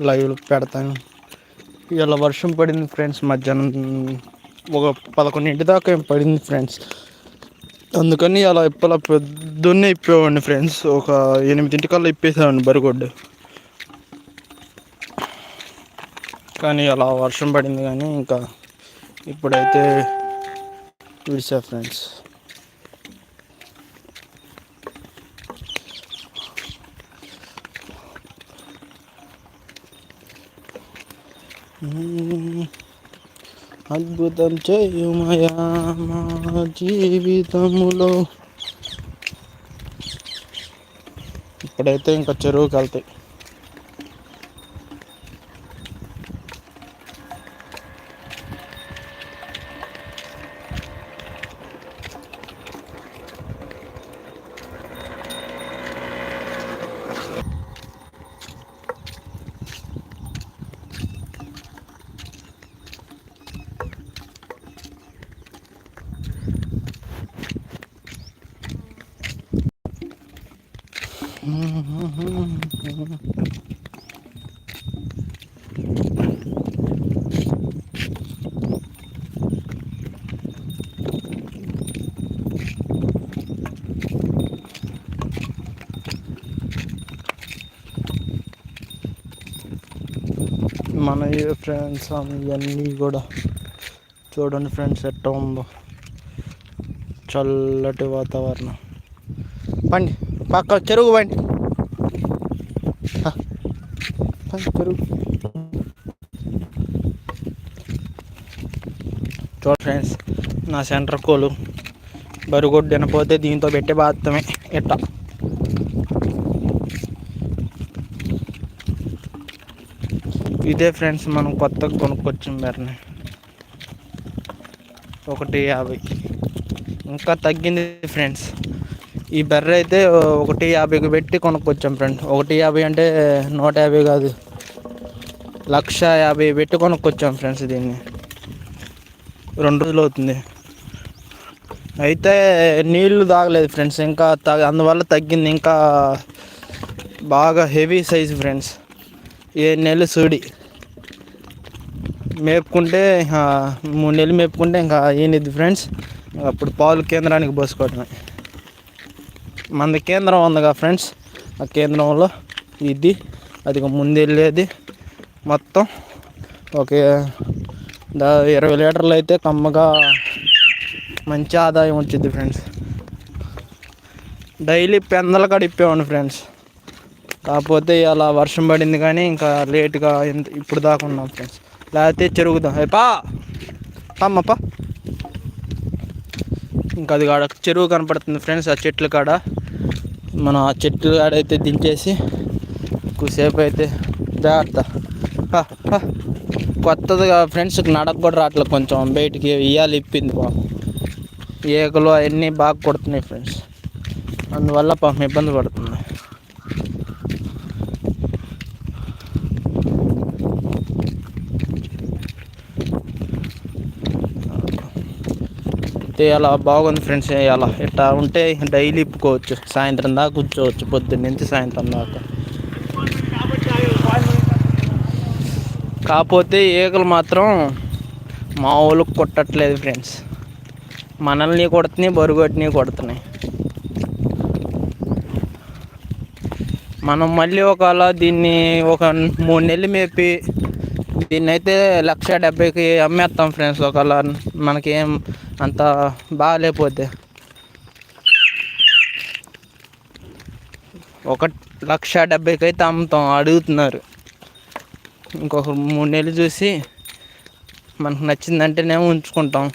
Live పెడతాను. ఇలా వర్షం పడింది ఫ్రెండ్స్ మధ్యాహ్నం ఒక పదకొండింటి దాకా ఏం పడింది ఫ్రెండ్స్. అందుకని అలా ఇప్పలా పొద్దున్నే ఇప్పేవాడిని ఫ్రెండ్స్. ఒక ఎనిమిదింటికల్లా ఇప్పేసేవాడిని బరిగొడ్డు. కానీ అలా వర్షం పడింది కానీ ఇంకా ఇప్పుడైతే విడిసా ఫ్రెండ్స్. అద్భుతం చేయుమయా మా జీవితములో. ఇప్పుడైతే ఇంకా చెరువుకి వెళ్తాయి మన ఫ్రెండ్స్ ఇవన్నీ కూడా చూడండి ఫ్రెండ్స్ ఎట్ట ఉందో. చల్లటి వాతావరణం. పండి పక్క చెరువు పండి. చెరువు. చూడ ఫ్రెండ్స్ నా సెంటర్ కోలు బరుగొడ్డు వినపోతే దీంతో పెట్టి బాత్తమే ఎట్టా? ఇదే ఫ్రెండ్స్ మనం కొత్తగా కొనుక్కొచ్చాం బెర్ని ఒకటి యాభై. ఇంకా తగ్గింది ఫ్రెండ్స్. ఈ బెర్ర అయితే ఒకటి యాభైకి పెట్టి కొనుక్కొచ్చాం ఫ్రెండ్ ఒకటి యాభై అంటే నూట యాభై కాదు. లక్ష యాభై పెట్టి కొనుక్కొచ్చాం ఫ్రెండ్స్ దీన్ని. రెండు రోజులు అవుతుంది. అయితే నీళ్ళు తాగలేదు ఫ్రెండ్స్. ఇంకా అందువల్ల తగ్గింది. ఇంకా బాగా హెవీ సైజ్ ఫ్రెండ్స్. ఏ నెలలు సూడి. మేపుకుంటే మూడు నెలలు మేపుకుంటే ఇంకా ఏనిది ఫ్రెండ్స్. అప్పుడు పాలు కేంద్రానికి పోసుకోవటమే మన కేంద్రం ఉందిగా ఫ్రెండ్స్. ఆ కేంద్రంలో ఇది అది ముందు వెళ్ళేది. మొత్తం ఒక దా ఇరవై లీటర్లు అయితే కమ్మగా మంచి ఆదాయం వచ్చింది ఫ్రెండ్స్. డైలీ పెందలు కడిప్పేవాడిని ఫ్రెండ్స్. కాకపోతే అలా వర్షం పడింది కానీ ఇంకా లేట్గా ఇప్పుడు దాకా ఉన్నాం ఫ్రెండ్స్ లేకపోతే చెరుగుదాం. పా! పమ్మప్ప ఇంకా అది కాడ చెరువు కనపడుతుంది ఫ్రెండ్స్ ఆ చెట్ల కాడ. మనం ఆ చెట్ల కాడ అయితే దించేసి కొద్దిసేపు అయితే జాగ్రత్త. కొత్తదిగా ఫ్రెండ్స్ నడక కూడా రావట్లేదు కొంచెం. బయటికి ఇయ్యాలి ఇప్పింది పాపం ఏకలు అవన్నీ బాగా కొడుతున్నాయి ఫ్రెండ్స్ అందువల్ల పాపం ఇబ్బంది పడుతుంది అయితే అలా బాగుంది ఫ్రెండ్స్ అలా ఇట్లా ఉంటే డైలీ ఇప్పుకోవచ్చు. సాయంత్రం దాకా కూర్చోవచ్చు పొద్దున్న నుంచి సాయంత్రం దాకా. కాకపోతే ఈగలు మాత్రం మామూలుగా కొట్టట్లేదు ఫ్రెండ్స్. మనల్ని కొడుతున్నాయి బరుగొట్టిని కొడుతున్నాయి. మనం మళ్ళీ ఒకవేళ దీన్ని ఒక మూడు నెలలు మేపి దీన్ని అయితే లక్ష డెబ్బైకి అమ్మేస్తాం ఫ్రెండ్స్. ఒకవేళ మనకేం అంత బాగాలేకపోతే. ఒక లక్ష డెబ్బైకి అయితే అమ్ముతాం అడుగుతున్నారు. ఇంకొక మూడు నెలలు చూసి మనకు నచ్చిందంటేనే ఉంచుకుంటాం.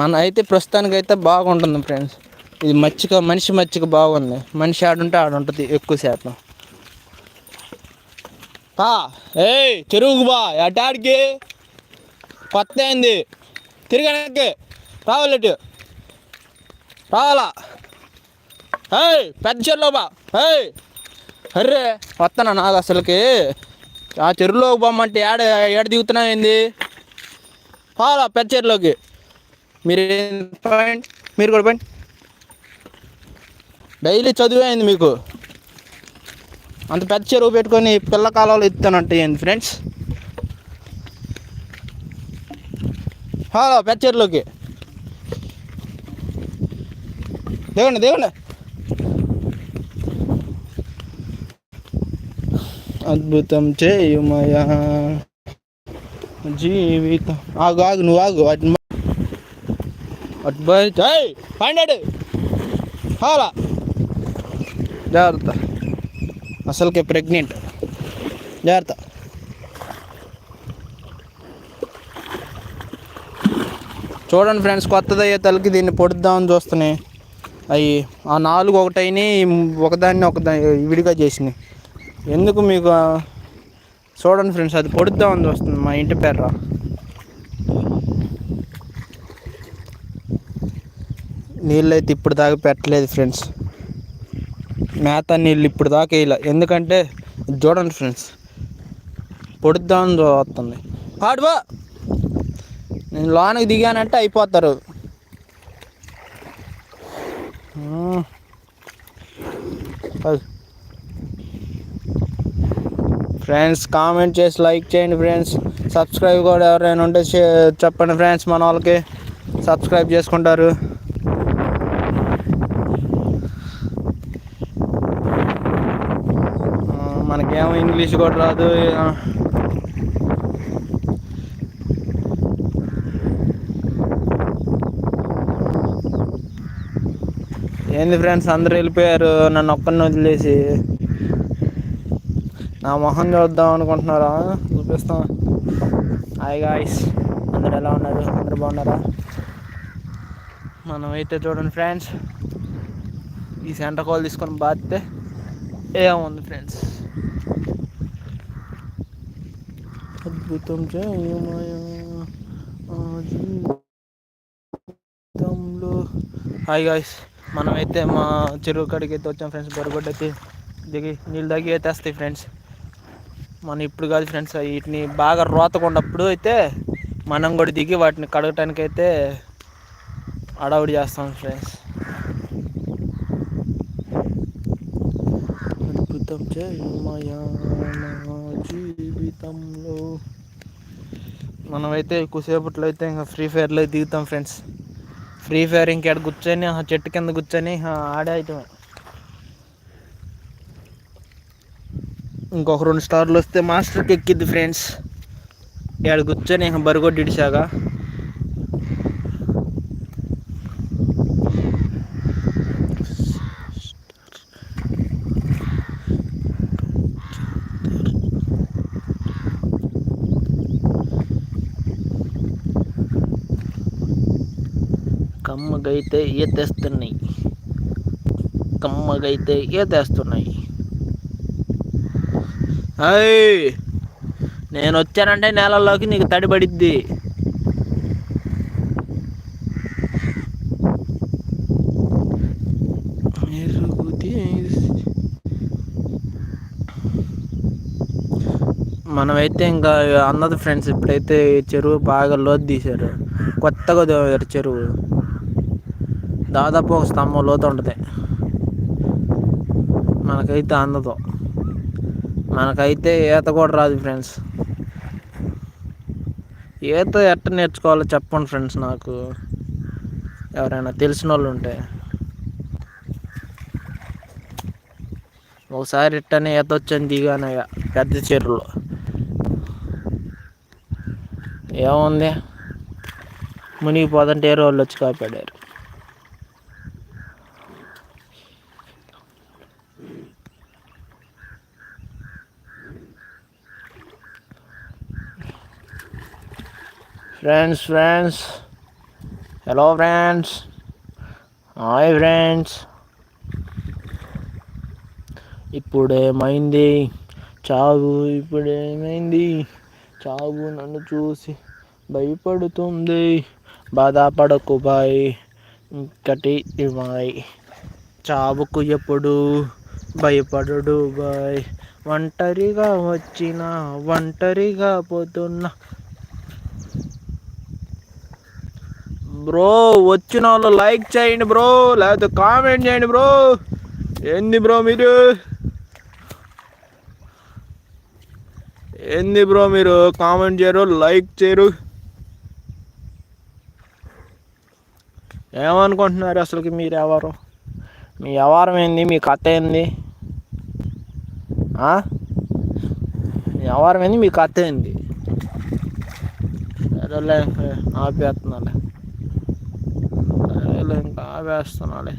మన అయితే ప్రస్తుతానికి అయితే బాగుంటుంది ఫ్రెండ్స్. ఇది మచ్చిక మనిషి మచ్చిక బాగుంది. మనిషి ఆడుంటే ఆడుంటుంది ఎక్కువ శాతం. పా ఏయ్ చెరువుకు బా ఎటాడికి కొత్త అయింది తిరిగి రావాలటి రావాలా? ఏయ్ పెద్ద చెరువులో బా. ఏయ్. అర్రే వస్తానా నాకు అసలుకి. ఆ చెరువులోకి బొమ్మంటే ఏడ ఏడ దిగుతున్నా ఏంది? పాలా పెద్ద చెరువులోకి? మీరు పాయింట్ మీరు కూడా పాయింట్ డైలీ చదివే అయింది మీకు? అంత పెద్ద చెరువు పెట్టుకొని పిల్ల కాలంలో ఇస్తానంటే ఏంది ఫ్రెండ్స్ హలో పెచ్చర్లోకి. దేవండి దేవండి అద్భుతం చేయుమయా జీవితం. ఆగు ఆగు నువ్వు ఆగు. వాటిని అడ్బాయ్ పండాడు హాలా జాగ్రత్త. అసలుకే ప్రెగ్నెంట్. జాగ్రత్త. చూడండి ఫ్రెండ్స్ కొత్తది అయ్యే తలకి దీన్ని పొడుద్దామని చూస్తున్నాయి అవి ఆ నాలుగు ఒకటైనా ఒకదాన్ని ఒకదాన్ని విడిగా చేసినాయి. ఎందుకు మీకు చూడండి ఫ్రెండ్స్ అది పొడుద్దామని చూస్తుంది మా ఇంటి పేర్ర. నీళ్ళు అయితే ఇప్పుడు దాకా పెట్టలేదు ఫ్రెండ్స్. మేత నీళ్ళు ఇప్పుడు దాకా వేయలే. ఎందుకంటే చూడండి ఫ్రెండ్స్ పొడుద్దామని చూస్తుంది పాడుబా లోనకి దిగానంటే అయిపోతారు. ఫ్రెండ్స్ కామెంట్ చేసి లైక్ చేయండి ఫ్రెండ్స్. సబ్స్క్రైబ్ కూడా ఎవరైనా ఉంటే చెప్పండి ఫ్రెండ్స్ మన వాళ్ళకి. సబ్స్క్రైబ్ చేసుకుంటారు. మనకేమో ఇంగ్లీష్ కూడా రాదు. ఏంది ఫ్రెండ్స్ అందరు వెళ్ళిపోయారు? నన్ను ఒక్కరిని వదిలేసి. నా మొహం చూద్దాం అనుకుంటున్నారా? చూపిస్తాం. హాయ్ గాయస్ అందరు ఎలా ఉన్నారు? అందరు బాగున్నారా? మనం అయితే చూడండి ఫ్రెండ్స్. ఈ సెంటర్ కాల్ తీసుకొని బాధితే ఏముంది ఫ్రెండ్స్? అద్భుతం చేయమయా. హాయ్ గాయస్ మనమైతే మా చెరువు కాడికి అయితే వచ్చాం ఫ్రెండ్స్ బొరగొడ్డ అయితే దిగి నీళ్ళు తగ్గి అయితే వస్తాయి ఫ్రెండ్స్. మనం ఇప్పుడు కాదు ఫ్రెండ్స్ వీటిని బాగా రోతకున్నప్పుడు అయితే మనం కూడా దిగి వాటిని కడగటానికి అయితే అడవుడి చేస్తాం ఫ్రెండ్స్. అద్భుతం జీవితంలో. మనమైతే ఎక్కువసేపట్లో అయితే ఇంకా ఫ్రీ ఫైర్లో దిగుతాం ఫ్రెండ్స్. ఫ్రీ ఫైర్ ఇంకెక్కడ కూర్చొని ఆ చెట్టు కింద కూర్చొని ఆ ఆడే ఇంకొక రెండు స్టార్లు వస్తే మాస్టర్కి ఎక్కిద్ది ఫ్రెండ్స్. ఇక్కడ కూర్చొని ఇంకా బరిగొడ్డి తెస్తున్నాయి? కమ్మగైతే ఈతేస్తున్నాయి కమ్మగైతే ఈతేస్తున్నాయి అయ్ నేను వచ్చానంటే నేలల్లోకి నీకు తడిపడిద్ది మనమైతే ఇంకా అన్నది ఫ్రెండ్స్ ఇప్పుడైతే చెరువు బాగా లోతు తీశారు. కొత్తగా చెరువు. దాదాపు ఒక స్తంభం లోతు ఉంటుంది. మనకైతే అందదు. మనకైతే ఈత కూడా రాదు ఫ్రెండ్స్. ఈత ఎట్ట నేర్చుకోవాలో చెప్పండి ఫ్రెండ్స్ నాకు. ఎవరైనా తెలిసిన వాళ్ళు ఉంటే. ఒకసారి ఇట్టనే ఈత వచ్చాను దిగానయ్య పెద్ద చెరువులో. ఏముంది? మునిగిపోదంటే ఏ రోజులు వచ్చి కాపాడారు? Friends friends hello friends hi friends ఇప్పుడేమైంది చావు ఇప్పుడేమైంది చావు నన్ను చూసి భయపడుతుంది. బాధపడకు బాయ్. ఇంకటి బాయ్ చావుకు ఎప్పుడు భయపడడు బాయ్. ఒంటరిగా వచ్చిన ఒంటరిగా పోతున్నా బ్రో వచ్చిన వాళ్ళు లైక్ చేయండి బ్రో లేకపోతే కామెంట్ చేయండి బ్రో. ఏంది బ్రో మీరు? ఏంది బ్రో మీరు? కామెంట్ చేయరు లైక్ చేయరు. ఏమనుకుంటున్నారు అసలుకి మీరు ఎవరు? మీ వ్యవహారం ఏంది? మీ కథ ఏంది? వ్యవహారం ఏంది? మీ కథ ఏంది? సరేలే ఆపేస్తున్నాలే. సరేలే ఇంకా ఆపేస్తున్నాలే